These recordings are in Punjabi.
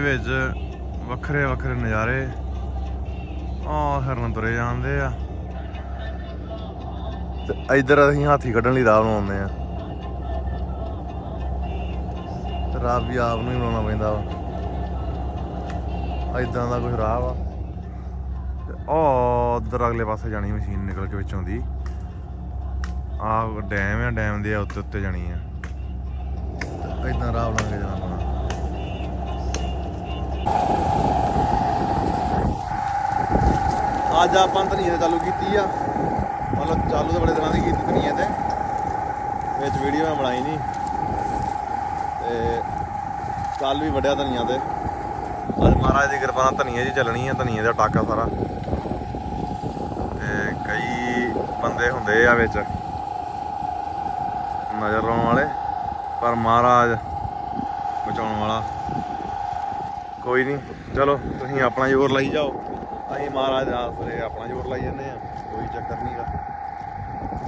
ਦੇ ਵਿੱਚ ਵੱਖਰੇ ਵੱਖਰੇ ਨਜ਼ਾਰੇ ਆ ਹਰਨ ਤੁਰੇ ਜਾਂਦੇ ਆ। ਤੇ ਇੱਧਰ ਅਸੀਂ ਹਾਥੀ ਕੱਢਣ ਲਈ ਰਾਹ ਬਣਾਉਂਦੇ ਆ। ਤੇ ਰਾਹ ਵੀ ਆਪ ਨੂੰ ਹੀ ਬਣਾਉਣਾ ਪੈਂਦਾ ਵਾ। ਇਦਾਂ ਦਾ ਕੁਝ ਰਾਹ ਵਾ। ਉਹ ਉਧਰ ਅਗਲੇ ਪਾਸੇ ਜਾਣੀ ਮਸ਼ੀਨ ਨਿਕਲ ਕੇ ਵਿੱਚੋਂ ਦੀ। ਆਹ ਡੈਮ ਆ, ਡੈਮ ਦੇ ਉੱਤੇ ਉੱਤੇ ਜਾਣੀ ਆ। ਇਦਾਂ ਰਾਹ ਬਣਾ ਕੇ ਜਾਣਾ ਪੈਣਾ। ਅੱਜ ਆਪਾਂ ਧਨੀਆ ਚਾਲੂ ਕੀਤੀ ਆ। ਮਤਲਬ ਚਾਲੂ ਤਾਂ ਬੜੇ ਦਿਨਾਂ ਦੀ ਕੀਤੀ ਧਨੀਆ ਤੇ ਵਿੱਚ ਵੀਡੀਓ ਮੈਂ ਬਣਾਈ ਨਹੀਂ ਤੇ ਕੱਲ ਵੀ ਵੱਡਿਆ ਧਨੀਆ ਤੇ। ਅੱਜ ਮਹਾਰਾਜ ਦੀ ਕਿਰਪਾ ਨਾਲ ਧਨੀਆ ਜੀ ਚੱਲਣੀ ਆ ਧਨੀਆ ਦਾ ਟਾਕਾ ਸਾਰਾ। ਤੇ ਕਈ ਬੰਦੇ ਹੁੰਦੇ ਆ ਵਿੱਚ। ਨਜ਼ਰ ਲਾਉਣ ਵਾਲੇ। ਪਰ ਮਹਾਰਾਜ ਬਚਾਉਣ ਵਾਲਾ। ਕੋਈ ਨਹੀਂ, ਚਲੋ ਤੁਸੀਂ ਆਪਣਾ ਜ਼ੋਰ ਲਾਈ ਜਾਓ। ਅਸੀਂ ਮਹਾਰਾਜ ਨਾਲ ਫਿਰ ਆਪਣਾ ਜ਼ੋਰ ਲਾਈ ਜੰਨੇ ਆ, ਕੋਈ ਚੱਕਰ ਨਹੀਂਗਾ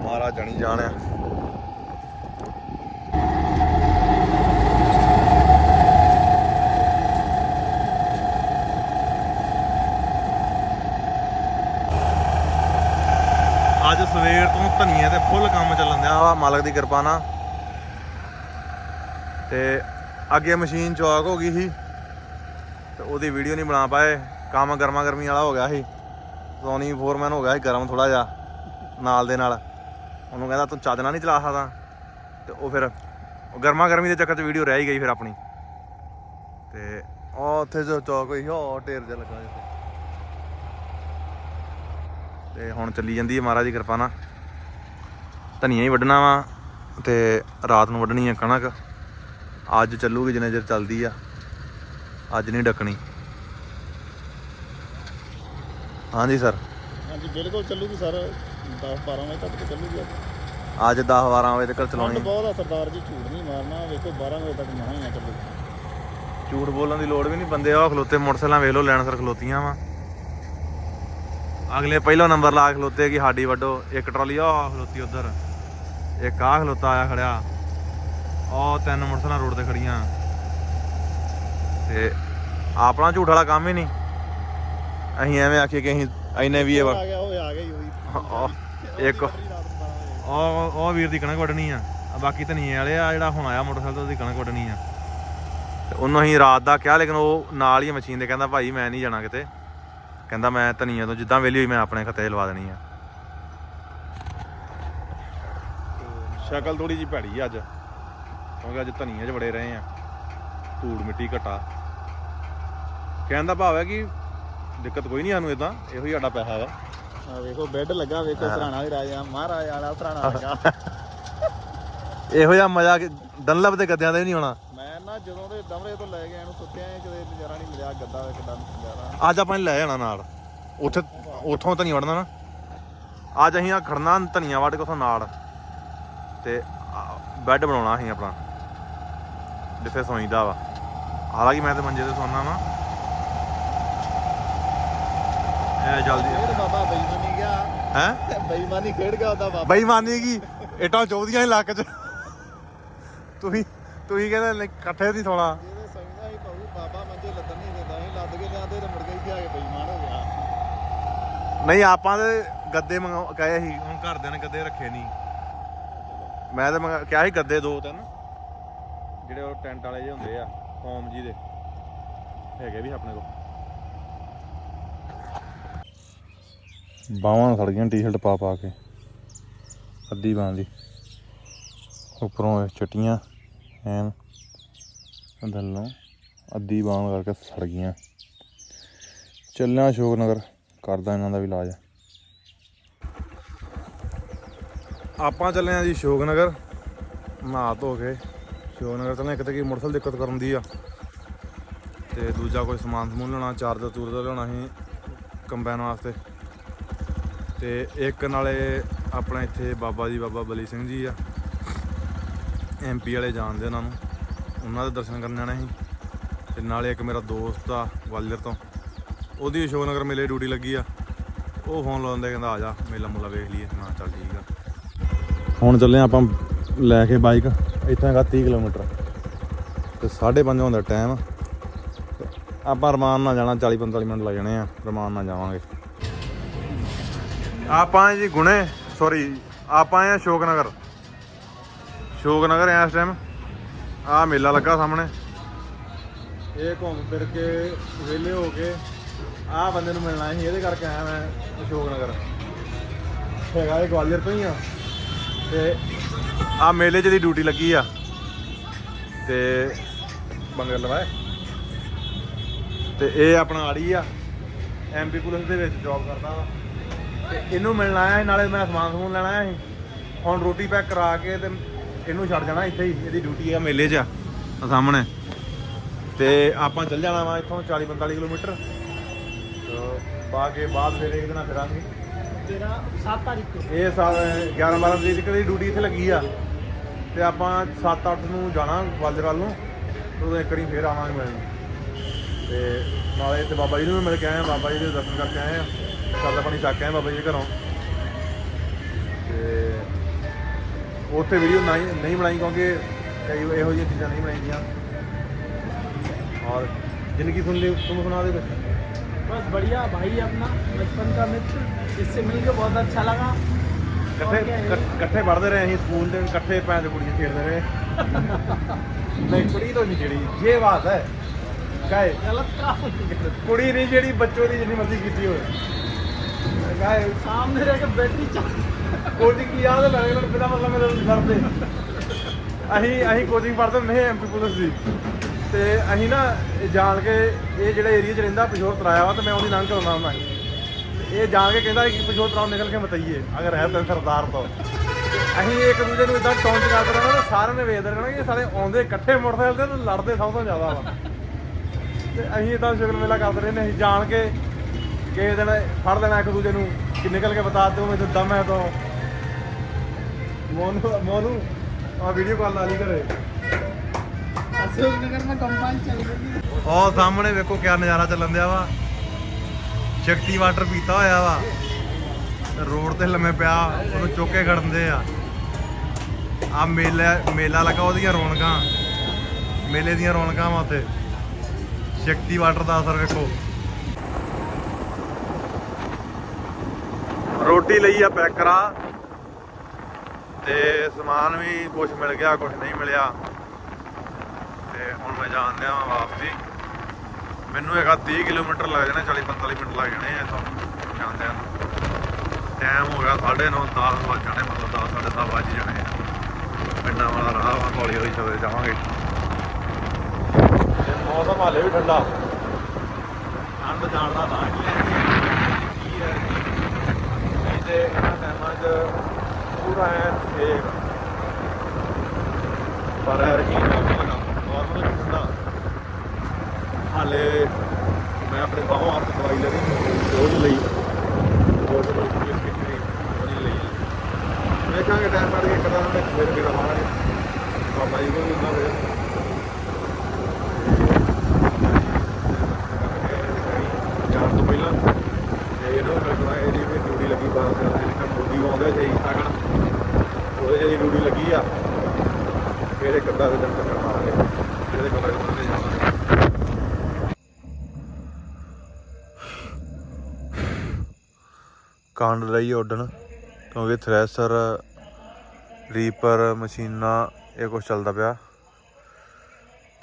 ਮਹਾਰਾਜ ਜਾਣੀ ਜਾਣ ਆ। ਅੱਜ ਸਵੇਰ ਤੋਂ ਧਨੀਏ ਤੇ ਫੁੱਲ ਕੰਮ ਚੱਲਣ ਦਿਆ ਵਾ, ਮਾਲਕ ਦੀ ਕਿਰਪਾ ਨਾਲ। ਤੇ ਅੱਗੇ ਮਸ਼ੀਨ ਚੌਕ ਹੋ ਗਈ ਸੀ। ਤੇ ਉਹਦੀ ਵੀਡੀਓ ਨਹੀਂ ਬਣਾ ਪਾਏ। ਕੰਮ ਗਰਮਾ ਗਰਮੀ ਵਾਲਾ ਹੋ ਗਿਆ ਸੀ। ਸੋਨੀ ਫੋਰਮੈਨ ਹੋ ਗਿਆ ਸੀ ਗਰਮ ਥੋੜਾ ਜਿਹਾ, ਨਾਲ ਦੇ ਨਾਲ। ਉਹਨੂੰ ਕਹਿੰਦਾ, ਤੂੰ ਚਾਦਨਾ ਨਹੀਂ ਚਲਾ ਸਕਦਾ। ਤੇ ਉਹ ਫਿਰ ਗਰਮਾ ਗਰਮੀ ਦੇ ਚੱਕਰ 'ਚ ਵੀਡੀਓ ਰਹਿ ਹੀ ਗਈ ਫਿਰ ਆਪਣੀ। ਤੇ ਉਹ ਉੱਥੇ ਜੋ ਚੌਕ ਹੋਈ ਸੀ ਉਹ ਢੇਰ ਜਿਹਾ ਲੱਗਾ ਜਿੱਥੇ ਤੇ ਹੁਣ ਚੱਲੀ ਜਾਂਦੀ ਹੈ ਮਹਾਰਾਜ ਦੀ ਕਿਰਪਾ ਨਾਲ। ਧਨੀਆ ਹੀ ਵੱਢਣਾ ਵਾ ਤੇ ਰਾਤ ਨੂੰ ਵੱਢਣੀ ਹੈ ਕਣਕ। ਅੱਜ ਚੱਲੂਗੀ ਜਿੰਨੇ ਚਿਰ ਚੱਲਦੀ ਆ। ਅੱਜ ਨਹੀਂ ਡੱਕਣੀ। ਹਾਂਜੀ ਸਰ। ਹਾਂਜੀ ਬਿਲਕੁਲ ਚੱਲੂਗੀ ਸਰ। 10 12 ਵਜੇ ਤੱਕ ਚੱਲੂਗੀ ਅੱਜ। ਅੱਜ 10 12 ਵਜੇ ਤੱਕ ਚਲਾਉਣੀ ਬਹੁਤ ਆ ਸਰਦਾਰ ਜੀ ਝੂਠ ਨਹੀਂ ਮਾਰਨਾ। ਵੇਖੋ 12 ਵਜੇ ਤੱਕ ਮਹਾਂ ਹੀ ਆ ਚੱਲੂ। ਝੂਠ ਬੋਲਣ ਦੀ ਲੋੜ ਵੀ ਨਹੀਂ। ਬੰਦੇ ਆ ਖਲੋਤੇ ਮੋਟਰਸਾਈਕਲਾਂ ਵੇਖ ਲਓ ਲੈਣ ਸਰ ਖਲੋਤੀਆਂ ਵਾ। ਅਗਲੇ ਪਹਿਲਾ ਨੰਬਰ ਲਾ ਖਲੋਤੇ ਕਿ ਸਾਡੀ ਵੱਡੋ ਇੱਕ ਟਰਾਲੀ ਆ ਖਲੋਤੀ ਉਧਰ। ਇੱਕ ਆ ਖਲੋਤਾ ਆਇਆ ਖੜਿਆ। ਉਹ ਤਿੰਨ ਮੋਟਰਸਾਈਕਲਾਂ ਰੋਡ ਤੇ ਖੜੀਆਂ। ਤੇ ਆਪਣਾ ਝੂਠ ਵਾਲਾ ਕੰਮ ਹੀ ਨਹੀਂ। ਅਸੀਂ ਐਵੇਂ ਆਖੀਏ ਕਿ ਅਸੀਂ ਐਨੇ ਵੀ ਇਹ ਵਾ- ਆ ਗਿਆ ਉਹ ਆ ਗਿਆ ਹੀ ਉਹੀ ਉਹ ਇੱਕ ਰਾਤ ਨੂੰ 12 ਵਜੇ ਉਹ ਉਹ ਵੀਰ ਦੀ ਕਣਕ ਵੱਢਣੀ ਆ। ਬਾਕੀ ਧਨੀਏ ਵਾਲੇ ਆ ਜਿਹੜਾ ਹੁਣ ਆਇਆ ਮੋਟਰਸਾਈਕਲ ਤੇ ਉਹਦੀ ਕਣਕ ਵੱਢਣੀ ਆ। ਤੇ ਉਹਨੂੰ ਅਸੀਂ ਰਾਤ ਦਾ ਕਿਹਾ ਲੇਕਿਨ ਉਹ ਨਾਲ ਹੀ ਮਸ਼ੀਨ ਦੇ ਕਹਿੰਦਾ ਭਾਈ ਮੈਂ ਨਹੀਂ ਜਾਣਾ ਕਿਤੇ। ਕਹਿੰਦਾ ਮੈਂ ਧਨੀਏ ਤੋਂ ਜਿੱਦਾਂ ਵੇਲੀ ਹੋਈ ਮੈਂ ਆਪਣੇ ਖੱਤੇ ਲਵਾ ਦੇਣੀ ਆ। ਸ਼ਕਲ ਥੋੜੀ ਜੀ ਭੈੜੀ ਅੱਜ। ਕਿਉਂਕਿ ਅੱਜ ਧਨੀਏ 'ਚ ਬੜੇ ਰਹੇ ਆ। ਧੂੜ ਮਿੱਟੀ ਘਟਾ। ਕਹਿਣ ਦਾ ਭਾਵ ਹੈ ਕਿ ਦਿੱਕਤ ਕੋਈ ਨਹੀਂ ਸਾਨੂੰ ਇਦਾਂ ਇਹੋ ਹੀ ਸਾਡਾ ਪੈਸਾ ਆ ਵੇਖੋ ਬੈੱਡ ਲੱਗਾ ਵੇਖੋ ਸਰਾਣਾ ਵੀ ਰਾਜਾ ਮਹਾਰਾਜ ਵਾਲਾ ਸਰਾਣਾ ਲੱਗਾ। ਇਹੋ ਜਿਹਾ ਮਜ਼ਾ ਕਿ ਡਨਲਪ ਦੇ ਗੱਦਿਆਂ ਦਾ ਵੀ ਨਹੀਂ ਹੋਣਾ। ਮੈਂ ਨਾ ਜਦੋਂ ਦੇ ਦਮਰੇ ਤੋਂ ਲੈ ਕੇ ਇਹਨੂੰ ਸੁੱਤਿਆ ਇਹ ਕਦੇ ਨਜ਼ਾਰਾ ਨਹੀਂ ਮਿਲਿਆ ਗੱਦਾ ਵੇ ਕਿੱਡਾ ਨਜ਼ਾਰਾ। ਅੱਜ ਆਪਾਂ ਨੇ ਲੈ ਜਾਣਾ ਨਾਲ। ਉੱਥੇ ਉੱਥੋਂ ਧਨੀਆ ਵੜਨਾ ਨਾ। ਅੱਜ ਅਸੀਂ ਆ ਖੜਨਾ ਧਨੀਆ ਵੱਢ ਕੇ ਉੱਥੋਂ ਨਾਲ। ਤੇ ਬੈੱਡ ਬਣਾਉਣਾ ਅਸੀਂ ਆਪਣਾ। ਜਿੱਥੇ ਸੌਂਈਦਾ ਵਾ। ਹਾਲਾਂਕਿ ਮੈਂ ਤੇ ਮੰਜੇ ਤੇ ਸੌਂਦਾ ਵਾ। ਇਹ ਜਲਦੀ ਬਾਬਾ ਬੇਈਮਾਨੀ ਗਿਆ। ਹੈ? ਬੇਈਮਾਨੀ ਖੇਡ ਗਿਆ ਉਹਦਾ ਬਾਬਾ। ਬੇਈਮਾਨੀ ਕੀ? ਇਟਾਂ ਚੋਦੀਆਂ ਹੀ ਲੱਕ 'ਚ। ਤੁਸੀਂ ਤੁਸੀਂ ਕਹਿੰਦੇ ਨਹੀਂ, ਇਕੱਠੇ ਦੀ ਸੋਣਾ। ਇਹਦੇ ਸੌਂਦਾ ਹੀ ਭਾਊ ਬਾਬਾ ਮੰਜੇ ਲੱਦਣ ਨਹੀਂ ਦਿੰਦਾ ਸੀ ਲੱਦ ਕੇ ਲਿਆਂਦੇ ਤੇ ਮੁੜ ਕੇ ਇੱਥੇ ਆ ਕੇ ਬੇਈਮਾਨ ਹੋ ਗਿਆ। ਨਹੀਂ ਆਪਾਂ ਤੇ ਗੱਦੇ ਮੰਗਾ ਕਹੇ ਸੀ ਹੁਣ ਘਰਦਿਆਂ ਨੇ ਗੱਦੇ ਰੱਖੇ ਨਹੀਂ ਮੈਂ ਤਾਂ ਮੰਗਾ ਕਿਹਾ ਸੀ ਗੱਦੇ ਦੋ ਤਿੰਨ ਜਿਹੜੇ ਉਹ ਟੈਂਟ ਵਾਲੇ ਜਿਹੇ ਹੁੰਦੇ ਆ ਫੋਮ ਜੀ ਦੇ। ਹੈਗੇ ਵੀ ਆਪਣੇ ਕੋਲ। ਬਾਹਾਂ ਸੜ ਗਈਆਂ ਟੀ-ਸ਼ਰਟ ਪਾ ਪਾ ਕੇ। ਅੱਧੀ ਬਾਂਹ ਦੀ। ਉੱਪਰੋਂ ਇਹ ਚਟੀਆਂ, ਐਨ, ਥੱਲੋਂ ਅੱਧੀ ਬਾਂਹ ਕਰਕੇ ਸੜ ਗਈਆਂ। ਚੱਲਿਆ ਅਸ਼ੋਕ ਨਗਰ ਕਰਦਾ ਇਹਨਾਂ ਦਾ ਵੀ ਇਲਾਜ। ਆਪਾਂ ਚੱਲੇ ਆ ਜੀ ਅਸ਼ੋਕ ਨਗਰ ਨਹਾ ਧੋ ਕੇ। ਅਸ਼ੋਕ ਨਗਰ ਚੱਲੇ ਇੱਕ ਤਾਂ ਕੀ ਮੋਟਰਸਾਈਕਲ ਦਿੱਕਤ ਕਰਨ ਦੀ ਆ। ਤੇ ਦੂਜਾ ਕੋਈ ਸਮਾਨ ਸਮੂਨ ਲੈਣਾ, ਚਾਰਜਰ ਚੂਰਜਰ ਲੈਣਾ ਸੀ ਕੰਬਾਈਨ ਵਾਸਤੇ। ਤੇ ਇੱਕ ਨਾਲੇ ਆਪਣਾ ਇੱਥੇ ਬਾਬਾ ਜੀ, ਬਾਬਾ ਬਲੀ ਸਿੰਘ ਜੀ ਆ। ਐਮਪੀ ਵਾਲੇ ਜਾਣਦੇ ਉਹਨਾਂ ਨੂੰ। ਉਹਨਾਂ ਦੇ ਦਰਸ਼ਨ ਕਰਨ ਜਾਣਾ ਸੀ। ਤੇ ਨਾਲੇ ਇੱਕ ਮੇਰਾ ਦੋਸਤ ਆ ਗਵਾਲੀਅਰ ਤੋਂ। ਉਹਦੀ ਅਸ਼ੋਕ ਨਗਰ ਮੇਲੇ ਡਿਊਟੀ ਲੱਗੀ ਆ। ਉਹ ਫੋਨ ਲਾਉਂਦੇ ਕਹਿੰਦਾ, ਆ ਜਾ, ਮੇਲਾ ਮੁਲਾ ਵੇਖ ਲਈਏ। ਮੈਂ ਚੱਲ ਠੀਕ ਆ। ਹੁਣ ਚੱਲੇ ਆਪਾਂ ਲੈ ਕੇ ਬਾਈਕ। ਇੱਥੋਂ ਹੈਗਾ 30 ਕਿਲੋਮੀਟਰ। ਤੇ 5:30 ਹੁੰਦਾ ਟਾਈਮ ਆਪਾਂ ਰਮਾਨ ਨਾਲ ਜਾਣਾ 40 45 ਮਿੰਟ ਲੱਗ ਜਾਣੇ ਆ। ਰਮਾਨ ਨਾਲ ਜਾਵਾਂਗੇ। ਆਪਾਂ ਜੀ ਗੁਣੇ ਸੌਰੀ ਆਪਾਂ ਆਏ ਆ ਸ਼ੋਕਨਗਰ ਸ਼ੋਕਨਗਰ ਇਸ ਟਾਈਮ ਆ ਮੇਲਾ ਲੱਗਾ ਸਾਹਮਣੇ। ਇਹ ਘੁੰਮ ਫਿਰ ਕੇ ਵਿਹਲੇ ਹੋ ਕੇ ਆ ਬੰਦੇ ਨੂੰ ਮਿਲਣਾ ਸੀ ਇਹਦੇ ਕਰਕੇ ਆਇਆ ਮੈਂ ਅਸ਼ੋਕਨਗਰ। ਹੈਗਾ ਇਹ ਗਵਾਲੀਅਰ ਤੋਂ ਹੀ ਆ। ਤੇ ਆ ਮੇਲੇ 'ਚ ਦੀ ਡਿਊਟੀ ਲੱਗੀ ਆ। ਤੇ ਬੰਗਰ ਲਵਾਏ। ਤੇ ਇਹ ਆਪਣਾ ਆੜੀ ਆ। ਐਮਪੀ ਪੁਲਿਸ ਦੇ ਵਿੱਚ ਜੌਬ ਕਰਦਾ ਵਾ। ਤੇ ਇਹਨੂੰ ਮਿਲਣ ਆਇਆ ਸੀ, ਨਾਲੇ ਮੈਂ ਸਮਾਨ ਸਮੂਨ ਲੈਣਾ ਆਇਆ ਸੀ। ਹੁਣ ਰੋਟੀ ਪੈਕ ਕਰਾ ਕੇ ਤੇ ਇਹਨੂੰ ਛੱਡ ਜਾਣਾ ਇੱਥੇ ਹੀ ਇਹਦੀ ਡਿਊਟੀ ਆ ਮੇਲੇ 'ਚ ਆ ਸਾਹਮਣੇ। ਤੇ ਆਪਾਂ ਚੱਲ ਜਾਣਾ ਵਾ ਇੱਥੋਂ 40 45 ਕਿਲੋਮੀਟਰ। ਤੇ ਬਾ ਕੇ ਬਾਅਦ ਫਿਰ ਇੱਕ ਦਿਨ ਫਿਰਾਂਗੇ। ਤੇਰਾ 7 ਤਾਰੀਖ ਤੋਂ। ਇਹ ਸਾਲ 11 12 ਤਰੀਕ ਦੀ ਡਿਊਟੀ ਇੱਥੇ ਲੱਗੀ ਆ। ਤੇ ਆਪਾਂ 7 8 ਨੂੰ ਜਾਣਾ ਵਾਜਰਾਲ ਨੂੰ ਤੇ ਉਦੋਂ ਇੱਕ ਵਾਰੀ ਫੇਰ ਆਵਾਂਗੇ ਮਿਲਣ। ਤੇ ਨਾਲੇ ਤੇ ਬਾਬਾ ਜੀ ਨੂੰ ਵੀ ਮਿਲ ਕੇ ਆਏ ਆ ਬਾਬਾ ਜੀ ਦੇ ਦਰਸ਼ਨ ਕਰਕੇ ਆਏ ਆ। ਸਾਦਾ ਪਾਣੀ ਛੱਕ ਕੇ ਆਏ ਬਾਬਾ ਜੀ ਦੇ ਘਰੋਂ ਤੇ ਉੱਥੇ ਵੀਡੀਓ ਨਹੀਂ ਨਹੀਂ ਬਣਾਈ ਕਿਉਂਕਿ ਕਈ ਇਹੋ ਜਿਹੀਆਂ ਚੀਜ਼ਾਂ ਨਹੀਂ ਬਣਾਈਆਂ ਔਰ ਜ਼ਿੰਦਗੀ ਸੁਣ ਲਈ ਤੁਮ ਸੁਣਾ ਦੇ ਵਿੱਚ बस बढ़िया भाई अपना बचपन का मित्र इससे मिलकर बहुत अच्छा लगा ਇਕੱਠੇ और क्या है? ਇਕੱਠ- ਇਕੱਠੇ ਪੜ੍ਹਦੇ ਰਹੇ ਅਸੀਂ ਸਕੂਲ ਦੇ ਇਕੱਠੇ ਭੈਣ ਦੇ ਕੁੜੀਆਂ ਖੇਡਦੇ ਰਹੇ ਨਹੀਂ ਕੁੜੀ ਤੋਂ ਨਹੀਂ ਜਿਹੜੀ ਇਹ ਬਾਤ ਹੈ ਕਾਏ गलत काम ਕੁੜੀ ਨਹੀਂ ਜਿਹੜੀ ਬੱਚੋ ਦੀ ਜਿੰਨੀ ਮਰਜ਼ੀ ਕੀਤੀ ਹੋਵੇ ਕਾਏ सामने रहकर बैटरी चार्ज ਕੋਚਿੰਗ ਕੀ ਯਾਦ ਹੈ ਮੇਰੇ ਕੋਲ ਬਿਨਾ ਮਤਲਬ ਮੇਰੇ ਲੜਦੇ ਅਸੀਂ ਅਸੀਂ ਕੋਚਿੰਗ ਪੜ੍ਹਦੇ ਹੁੰਦੇ ਸੀ ਐਮਪੀ ਪੁਲਿਸ ਦੀ ਤੇ ਅਸੀਂ ਨਾ ਇਹ ਜਾਣ ਕੇ ਇਹ ਜਿਹੜੇ ਏਰੀਆ 'ਚ ਰਹਿੰਦਾ ਪਿਸ਼ੋਰ ਤਰਾਇਆ ਵਾ ਤੇ ਮੈਂ ਉਹਦੀ ਲੰਘ ਕੇ ਆਉਂਦਾ ਹੁੰਦਾ ਸੀ। ਤੇ ਇਹ ਜਾਣ ਕੇ ਕਹਿੰਦਾ ਕਿ ਪਿਸ਼ੋਰ ਤਰਾਉ ਨਿਕਲ ਕੇ ਮਤਈਏ ਅਗਰ ਹੈ ਤਾਂ ਸਰਦਾਰ ਤੋਂ ਅਸੀਂ ਇੱਕ ਦੂਜੇ ਨੂੰ ਇਦਾਂ ਟੌਂਚ ਕਰਦੇ ਰਹਿਣਾ ਤੇ ਸਾਰਿਆਂ ਨੇ ਵੇਖਦੇ ਰਹਿਣਾ ਕਿ ਇਹ ਸਾਰੇ ਆਉਂਦੇ ਇਕੱਠੇ ਮੋਟਰਸਾਈਕਲ ਤੇ ਤੇ ਲੜਦੇ ਸਭ ਤੋਂ ਜ਼ਿਆਦਾ ਵਾ ਤੇ ਅਸੀਂ ਇਦਾਂ ਸ਼ੁਗਰ ਮੇਲਾ ਕਰਦੇ ਰਹਿੰਦੇ ਅਸੀਂ ਜਾਣ ਕੇ ਕਿਸੇ ਦਿਨ ਫੜ ਲੈਣਾ ਇੱਕ ਦੂਜੇ ਨੂੰ, ਕਿ ਨਿਕਲ ਕੇ ਬਤਾ ਦਿਓ ਮੈਨੂੰ ਦਮ ਹੈ ਤੋਂ। ਮੋਨੂ ਮੋਨੂ ਆ ਵੀਡੀਓ ਕਾਲ ਲਾ ਲਈ ਘਰੇ। ਅਸ਼ੋਕ ਨਗਰ ਮੈਂ ਕੰਪਾਈਲ ਚੱਲ ਰਹੀ ਉਹ ਸਾਹਮਣੇ ਵੇਖੋ ਕਿਆ ਨਜ਼ਾਰਾ ਚੱਲਣ ਦਿਆ ਸ਼ਕਤੀ ਵਾਟਰ ਪੀਤਾ ਹੋਇਆ ਵਾ। ਰੋਡ ਤੇ ਲੰਮੇ ਪਿਆ, ਉਹਨੂੰ ਚੁੱਕ ਕੇ ਖੜਨਦੇ ਆ। ਆ ਮੇਲਾ ਮੇਲਾ ਲਗਾ ਉਹਦੀਆਂ ਰੌਣਕਾਂ। ਮੇਲੇ ਦੀਆਂ ਰੌਣਕਾਂ ਵਾ ਉੱਥੇ। ਸ਼ਕਤੀ ਵਾਟਰ ਦਾ ਅਸਰ ਵੇਖੋ। ਰੋਟੀ ਲਈ ਆ ਪੈਕ ਕਰਾ। ਤੇ ਸਮਾਨ ਵੀ ਕੁਝ ਮਿਲ ਗਿਆ ਕੁਝ ਨਹੀਂ ਮਿਲਿਆ। ਤੇ ਹੁਣ ਮੈਂ ਜਾਣ ਡਿਆ ਵਾਂ ਵਾਪਸੀ। ਮੈਨੂੰ ਹੈਗਾ 30 ਕਿਲੋਮੀਟਰ ਲੱਗ ਜਾਣੇ 40 45 ਮਿੰਟ ਲੱਗ ਜਾਣੇ ਇੱਥੋਂ। ਜਾਂਦਿਆਂ ਨੂੰ। ਟਾਈਮ ਹੋ ਗਿਆ 9:30 10 ਵੱਜ ਜਾਣੇ, ਮਤਲਬ 10 10:30 ਵੱਜ ਜਾਣੇ ਆ। ਪਿੰਡਾਂ ਵਾਲਾ ਰਾਹ ਵਾ, ਹੌਲੀ ਹੌਲੀ ਚਲੇ ਜਾਵਾਂਗੇ। ਤੇ ਮੌਸਮ ਹਾਲੇ ਵੀ ਠੰਡਾ। ਠੰਡ ਜਾਣਦਾ ਤਾਂ ਕੀ ਹੈ ਕੀ ਹੈ ਨਹੀਂ ਤੇ ਇਹਨਾਂ ਟਾਈਮਾਂ 'ਚ ਪੂਰਾ ਐ ਸੇਕ ਪਰ ਯਾਰ ਨਾਰਮਲ ਨਾਰਮਲ ਹਾਲੇ ਮੈਂ ਆਪਣੇ ਬਾਹੋਂ ਆਪ ਤੋਂ ਦਵਾਈ ਲਈ ਰੋਜ਼ ਲਈ। ਰੋਜ਼ ਲਈ ਇਸ ਕਿਤਨੀ ਨਹੀਂ ਲਈ। ਵੇਖਾਂਗੇ ਟਾਈਮ ਕੱਢ ਕੇ ਕਦਾਂ ਮੈਂ ਫਿਰ ਕਿਹੜਾ ਮਾਰਾਂਗੇ ਬਾਬਾ ਜੀ ਕੋਲ ਵੀ ਹੁੰਦਾ ਵੇ ਜਾਣ ਤੋਂ ਪਹਿਲਾਂ ਤੇ ਇਹਨੂੰ ਲੱਗਣਾ ਇਹਦੀ ਵੀ ਡਿਊਟੀ ਲੱਗੀ ਬਾਹਰ ਤੇ ਜਿਹੜਾ ਡਿਊਟੀ ਆਉਂਦਾ ਜੇ ਸਾਗਣ ਉਹਦੇ ਜਿਹੜੀ ਡਿਊਟੀ ਲੱਗੀ ਆ ਫਿਰ ਇੱਕ ਦਿਨ ਚੱਕਰ ਮਾਰਾਂਗੇ ਇਹਦੇ ਕੋਲ ਲੱਗ ਜਾਵਾਂਗੇ ਕਾਂਡ ਰਹੀ ਉੱਡਣ, ਕਿਉਂਕਿ ਥ੍ਰੈਸ਼ਰ ਰੀਪਰ ਮਸ਼ੀਨਾਂ, ਇਹ ਕੁਝ ਚੱਲਦਾ ਪਿਆ।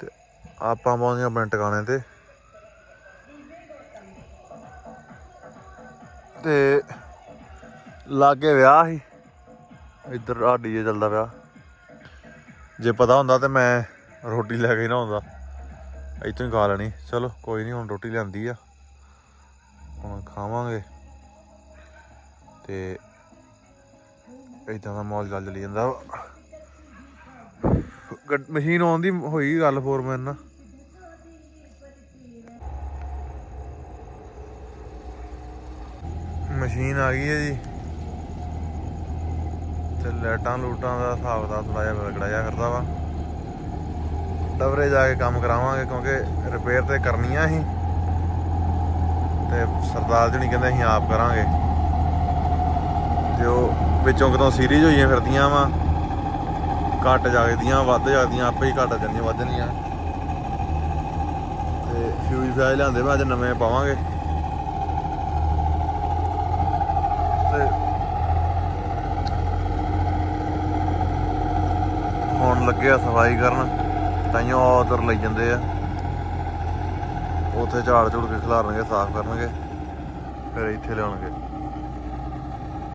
ਤੇ ਆਪਾਂ ਪਹੁੰਚੇ ਆਪਣੇ ਟਿਕਾਣੇ ਤੇ। ਤੇ ਲਾਗੇ ਵਿਆਹ ਸੀ। ਇੱਧਰ ਆ ਡੀਜੇ ਚੱਲਦਾ ਪਿਆ। ਜੇ ਪਤਾ ਹੁੰਦਾ ਤੇ ਮੈਂ ਰੋਟੀ ਲੈ ਕੇ ਨਾ ਆਉਂਦਾ। ਇੱਥੋਂ ਹੀ ਖਾ ਲੈਣੀ। ਚਲੋ, ਕੋਈ ਨਹੀਂ ਹੁਣ ਰੋਟੀ ਲਿਆਂਦੀ ਆ। ਹੁਣ ਖਾਵਾਂਗੇ। ਤੇ ਇਦਾਂ ਦਾ ਮੌਲ ਚੱਲ ਚਲੀ ਜਾਂਦਾ। ਮਸ਼ੀਨ ਆਉਣ ਦੀ ਹੋਈ ਗੱਲ ਫੋਰਮੈਨ ਨਾਲ। ਮਸ਼ੀਨ ਆ ਗਈ ਹੈ ਜੀ। ਤੇ ਲਾਈਟਾਂ ਲੂਟਾਂ ਦਾ ਹਿਸਾਬ ਦਾ ਥੋੜਾ ਜਿਹਾ ਵਿਗੜਿਆ ਜਿਹਾ ਕਰਦਾ ਵਾ। ਡਬਰੇ ਜਾ ਕੇ ਕੰਮ ਕਰਾਵਾਂਗੇ ਕਿਉਂਕਿ ਰਿਪੇਅਰ ਤੇ ਆ ਸੀ। ਤੇ ਸਰਦਾਰ ਜੀ ਨਹੀਂ ਕਹਿੰਦੇ ਅਸੀਂ ਆਪ ਕਰਾਂਗੇ। ਤੇ ਉਹ ਵਿੱਚੋਂ ਕਿਤੋਂ ਸੀਰੀਜ਼ ਹੋਈਆਂ ਫਿਰਦੀਆਂ ਵਾ। ਘਟ ਜਾਗਦੀਆਂ, ਵੱਧ ਜਾਗਦੀਆਂ, ਆਪੇ ਹੀ ਘਟ ਜਾਂਦੀਆਂ ਵੱਧਣੀਆਂ ਜਾਂਦੀਆਂ ਤੇ ਫਿਊਜ਼ ਫਾਜ਼ ਲਿਆਂਦੇ ਮੈਂ ਅੱਜ ਨਵੇਂ ਪਾਵਾਂਗੇ। ਤੇ ਹੁਣ ਲੱਗੇ ਆ ਸਫ਼ਾਈ ਕਰਨ ਤਾਈਓ ਉਧਰ ਲਈ ਜਾਂਦੇ ਆ। ਉੱਥੇ ਝਾੜ ਝੂੜ ਕੇ ਖਿਲਾਰਨਗੇ, ਸਾਫ਼ ਕਰਨਗੇ, ਫਿਰ ਇੱਥੇ ਲਿਆਉਣਗੇ।